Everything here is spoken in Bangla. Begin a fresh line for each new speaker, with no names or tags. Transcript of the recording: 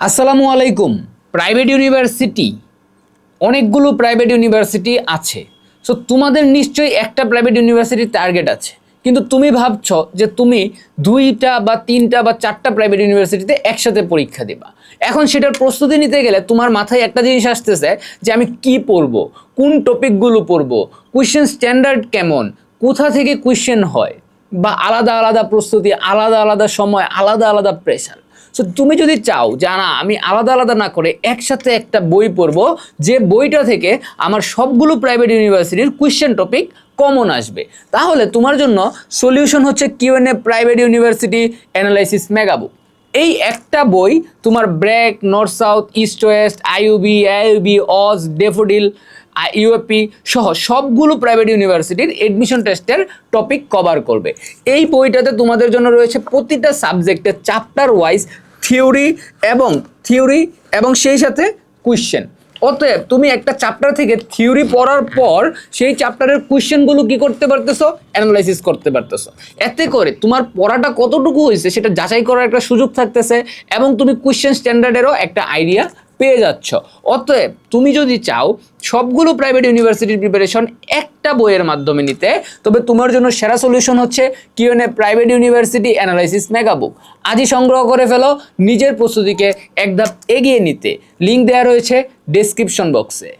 আসসালামু আলাইকুম। প্রাইভেট ইউনিভার্সিটি অনেকগুলো প্রাইভেট ইউনিভার্সিটি আছে। সো তোমাদের নিশ্চয়ই একটা প্রাইভেট ইউনিভার্সিটির টার্গেট আছে। কিন্তু তুমি ভাবছ যে তুমি দুইটা বা তিনটা বা চারটা প্রাইভেট ইউনিভার্সিটিতে একসাথে পরীক্ষা দিবা। এখন সেটার প্রস্তুতি নিতে গেলে তোমার মাথায় একটা জিনিস আসতেছে যে আমি কি পড়ব, কোন টপিকগুলো পড়ব কোয়েশ্চেন স্ট্যান্ডার্ড কেমন, কোথা থেকে কোয়েশ্চেন হয়, বা আলাদা আলাদা প্রস্তুতি, আলাদা আলাদা সময়, আলাদা আলাদা প্রেশার সো তুমি যদি চাও যে না, আমি আলাদা আলাদা না করে একসাথে একটা বই পড়ব, যে বইটা থেকে আমার সবগুলো প্রাইভেট ইউনিভার্সিটির কোয়েশ্চেন টপিক কমন আসবে। তাহলে তোমার জন্য সলিউশন হচ্ছে Q N A private university analysis megabook এই একটা বই তোমার BRAC North South East West IUB IUB অজ ডেফোডিল ইউএপি সহ সবগুলো প্রাইভেট ইউনিভার্সিটির এডমিশন টেস্টের টপিক কভার করবে। এই বইটাতে তোমাদের জন্য রয়েছে প্রতিটা সাবজেক্টের চ্যাপ্টার ওয়াইজ থিওরি এবং থিওরি এবং সেই সাথে কোয়েশ্চেন অতএব তুমি একটা চ্যাপ্টার থেকে থিওরি পড়ার পর সেই চ্যাপ্টারের কোয়েশ্চেনগুলো কি করতে পারতেছো? অ্যানালাইসিস করতে পারতেছো। এতে করে তোমার পড়াটা কতটুকু হয়েছে সেটা যাচাই করার একটা সুযোগ থাকতেছে এবং তুমি কোয়েশ্চেন স্ট্যান্ডার্ডেরও একটা আইডিয়া পেয়ে যাচ্ছ। অতএব তুমি যদি চাও, সবগুলো প্রাইভেট ইউনিভার্সিটির প্রিপারেশন একটা বইয়ের মাধ্যমে নিতে, তবে তোমার জন্য সেরা সলিউশন হচ্ছে QnA private university analysis megabook আজই সংগ্রহ করে ফেলো, নিজের প্রস্তুতিকে এক ধাপ এগিয়ে নিতে। লিঙ্ক দেওয়া রয়েছে ডেসক্রিপশন বক্সে